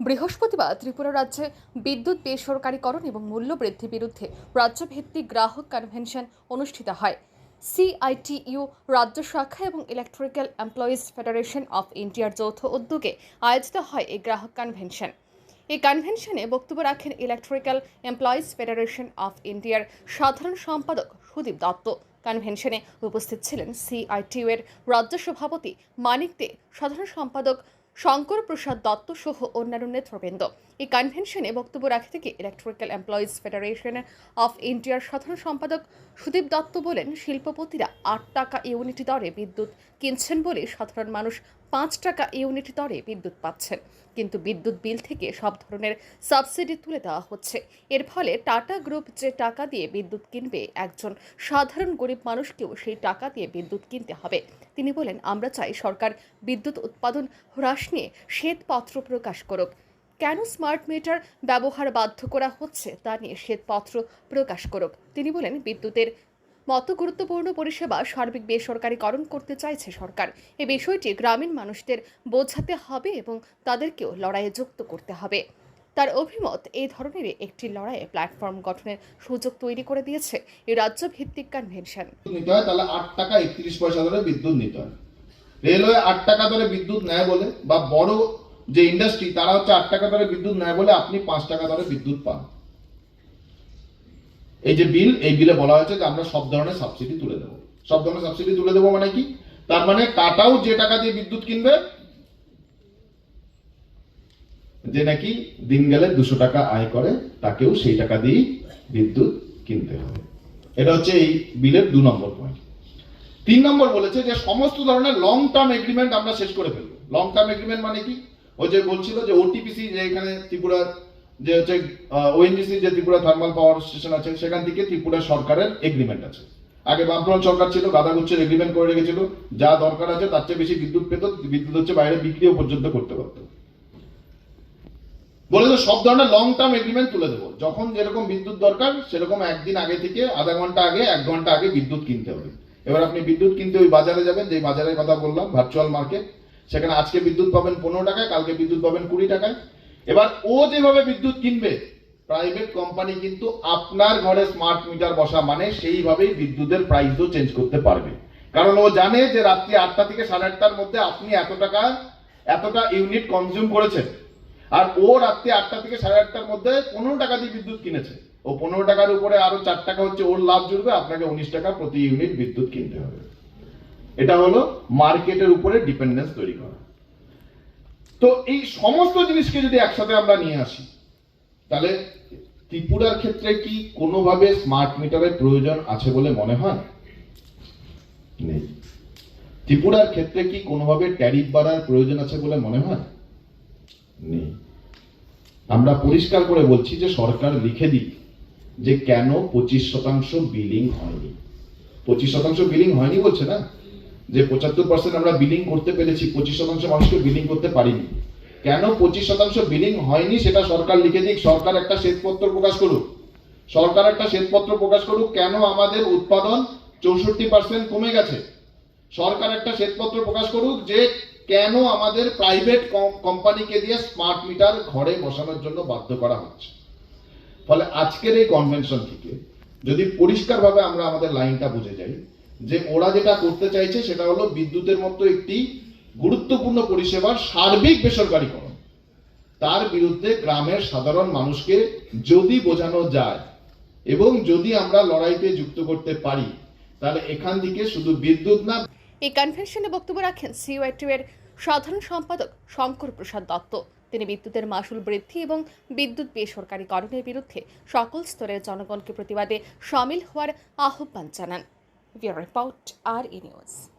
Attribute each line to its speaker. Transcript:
Speaker 1: বৃহস্পতিবার ত্রিপুরা রাজ্যে বিদ্যুৎ বেসরকারীকরণ এবং মূল্য বৃদ্ধির বিরুদ্ধে রাজ্যভিত্তিক গ্রাহক কনভেনশন অনুষ্ঠিত হয়। সিআইটিইউ, রাজ্য শাখা এবং ইলেকট্রিক্যাল এমপ্লয়িজ ফেডারেশন অফ ইন্ডিয়ার যৌথ উদ্যোগে আয়োজিত হয় এই গ্রাহক কনভেনশন। এই কনভেনশনে বক্তব্য রাখেন ইলেকট্রিক্যাল এমপ্লয়িজ ফেডারেশন অফ ইন্ডিয়ার সাধারণ সম্পাদক সুদীপ দত্ত। কনভেনশনে উপস্থিত ছিলেন সিআইটিউ এর রাজ্য সভাপতি মানিক দে, সাধারণ সম্পাদক শঙ্কর প্রসাদ দত্ত সহ অন্যান্য নেতৃবৃন্দ। এই কনভেনশনে বক্তব্য রাখতে থেকে ইলেকট্রিক্যাল এমপ্লয়িজ ফেডারেশন অফ ইন্ডিয়ার সাধারণ সম্পাদক সুদীপ দত্ত বলেন, শিল্পপতিরা আট টাকা ইউনিট দরে বিদ্যুৎ কিনছেন বলে সাধারণ মানুষ পাঁচ টাকা ইউনিট দরে বিদ্যুৎ পাচ্ছেন। কিন্তু বিদ্যুৎ বিল থেকে সব ধরনের সাবসিডি তুলে দেওয়া হচ্ছে। এর ফলে টাটা গ্রুপ যে টাকা দিয়ে বিদ্যুৎ কিনবে, একজন সাধারণ গরিব মানুষকেও সেই টাকা দিয়ে বিদ্যুৎ কিনতে হবে। তিনি বলেন, আমরা চাই সরকার বিদ্যুৎ উৎপাদন হ্রাস নিয়ে শ্বেতপত্র প্রকাশ করুক। কেন স্মার্ট মিটার ব্যবহার বাধ্য করা হচ্ছে তা নিয়ে শ্বেতপত্র প্রকাশ করুক? তিনি বলেন, বিদ্যুতের মতো গুরুত্বপূর্ণ পরিষেবা সার্বিক বেসরকারীকরণ করতে চাইছে সরকার। এই বিষয়টি গ্রামীণ মানুষদের বোঝাতে হবে এবং তাদেরকেও লড়াইয়ে যুক্ত করতে হবে। তার অভিমত এই ধরনের একটি লড়াইয়ে প্ল্যাটফর্ম গঠনের সুযোগ তৈরি করে দিয়েছে এই রাজ্য ভিত্তিক কনভেনশন
Speaker 2: তাহলে আট টাকা একত্রিশ পয়সা ধরে বিদ্যুৎ নিতে হয়। রেলওয়ে আট টাকা ধরে বিদ্যুৎ নেয় বলে, বা বড় যে ইন্ডাস্ট্রি তারা হচ্ছে আট টাকা ধরে বিদ্যুৎ নেয় বলে আপনি পাঁচ টাকা ধরে বিদ্যুৎ পান। এই যে বিল, এই বিলে বলা হয়েছে যে আমরা সব ধরনের সাবসিডি তুলে দেবো। সব ধরনের সাবসিডি তুলে দেবো মানে কি? তার মানে টাটাও যে টাকা দিয়ে বিদ্যুৎ কিনবে, যে নাকি দিন গেলে দুশো টাকা আয় করে, তাকেও সেই টাকা দিয়েই বিদ্যুৎ কিনতে হবে। এটা হচ্ছে এই বিলের দু নম্বর পয়েন্ট তিন নম্বর বলেছে যে সমস্ত ধরনের লং টার্ম এগ্রিমেন্ট আমরা শেষ করে ফেলব। লং টার্ম এগ্রিমেন্ট মানে কি? ওই যে বলছিল যে ওটিপিসি যে এখানে ত্রিপুরা যে হচ্ছে ওএনজিসি যে ত্রিপুরা থার্মাল পাওয়ার স্টেশন আছে, সেখান থেকে ত্রিপুরা সরকারের এগ্রিমেন্ট আছে। আগে বামফ্রন্ট সরকার ছিল, গাদাগুচ্ছের এগ্রিমেন্ট করে রেখেছিল। যা দরকার আছে, তার চেয়ে বেশি বিদ্যুৎ পেত, বিদ্যুৎ হচ্ছে বাইরে বিক্রিও পর্যন্ত করতে পারতো। বলে তো সব ধরনের লং টার্ম এগ্রিমেন্ট তুলে দেবো। যখন যেরকম বিদ্যুৎ দরকার, সেরকম একদিন আগে থেকে আধা ঘণ্টা আগে, এক ঘণ্টা আগে বিদ্যুৎ কিনতে হবে। এবার আপনি বিদ্যুৎ কিনতে ওই বাজারে যাবেন যে বাজারের কথা বললাম ভার্চুয়াল মার্কেট সেখানে আজকে বিদ্যুৎ পাবেন পনেরো টাকায়, কালকে বিদ্যুৎ পাবেন কুড়ি টাকায়। এবার ও যেভাবে বিদ্যুৎ কিনবে প্রাইভেট কোম্পানি কিন্তু আপনার ঘরে স্মার্ট মিটার বসা মানে সেইভাবেই বিদ্যুতের প্রাইসও চেঞ্জ করতে পারবে। কারণ ও জানে যে রাত্রি আটটা থেকে সাড়ে আটটার মধ্যে আপনি এত টাকা, এতটা ইউনিট কনজিউম করেছেন। আর ও রাত্রি আটটা থেকে সাড়ে আটটার মধ্যে পনেরো টাকা দিয়ে বিদ্যুৎ কিনেছে। ও পনেরো টাকার উপরে আরও চার টাকা হচ্ছে ওর লাভ জুড়বে, আপনাকে উনিশ টাকা প্রতি ইউনিট বিদ্যুৎ কিনতে হবে। এটা হলো মার্কেটের উপরে ডিপেন্ডেন্স তৈরি করা। তো এই সমস্ত জিনিসকে যদি একসাথে আমরা নিয়ে আসি তাহলে ত্রিপুরার ক্ষেত্রে কি কোনোভাবে স্মার্ট মিটারের প্রয়োজন আছে বলে মনে হয়? নেই। ত্রিপুরার ক্ষেত্রে কি কোনোভাবে ট্যারিফ বাড়ার প্রয়োজন আছে বলে মনে হয়? নেই। আমরা পরিষ্কার করে বলছি যে সরকার লিখে দিক যে কেন পঁচিশ শতাংশ বিলিং হয়নি। পঁচিশ শতাংশ বিলিং হয়নি বলছে না? যে পঁচাত্তর পার্সেন্ট আমরা বিলিং করতে পেরেছি, পঁচিশ শতাংশ মানুষকে বিলিং করতে পারিনি। কেন পঁচিশ শতাংশ বিলিং হয়নি সেটা সরকার লিখে দিক, সরকার একটা শ্বেতপত্র প্রকাশ করুক। সরকার একটা শ্বেতপত্র প্রকাশ করুক, কেন আমাদের উৎপাদন চৌষট্টি পার্সেন্ট কমে গেছে? সরকার একটা শ্বেতপত্র প্রকাশ করুক যে কেন আমাদের প্রাইভেট কোম্পানিকে দিয়ে স্মার্ট মিটার ঘরে বসানোর জন্য বাধ্য করা হচ্ছে। ফলে আজকের এই কনভেনশন থেকে যদি পরিষ্কারভাবে আমরা আমাদের লাইনটা বুঝে যাই যে ওরা যেটা করতে চাইছে সেটা হলো বিদ্যুতের মতো একটি গুরুত্বপূর্ণ পরিষেবার সার্বিক বেসরকারীকরণ। তার বিরুদ্ধে গ্রামের সাধারণ মানুষকে যদি বোঝানো যায় এবং যদি আমরা লড়াইতে যুক্ত করতে পারি, তাহলে এখান থেকে শুধু বিদ্যুৎ না
Speaker 1: এই কনভেনশনে বক্তব্য রাখেন সিইউআইটিউ এর সাধারণ সম্পাদক শঙ্কর প্রসাদ দত্ত। তিনি বিদ্যুতের মাসুল বৃদ্ধি এবং বিদ্যুৎ বেসরকারীকরণের বিরুদ্ধে সকল স্তরের জনগণকে প্রতিবাদে সামিল হওয়ার আহ্বান জানান। we report our news.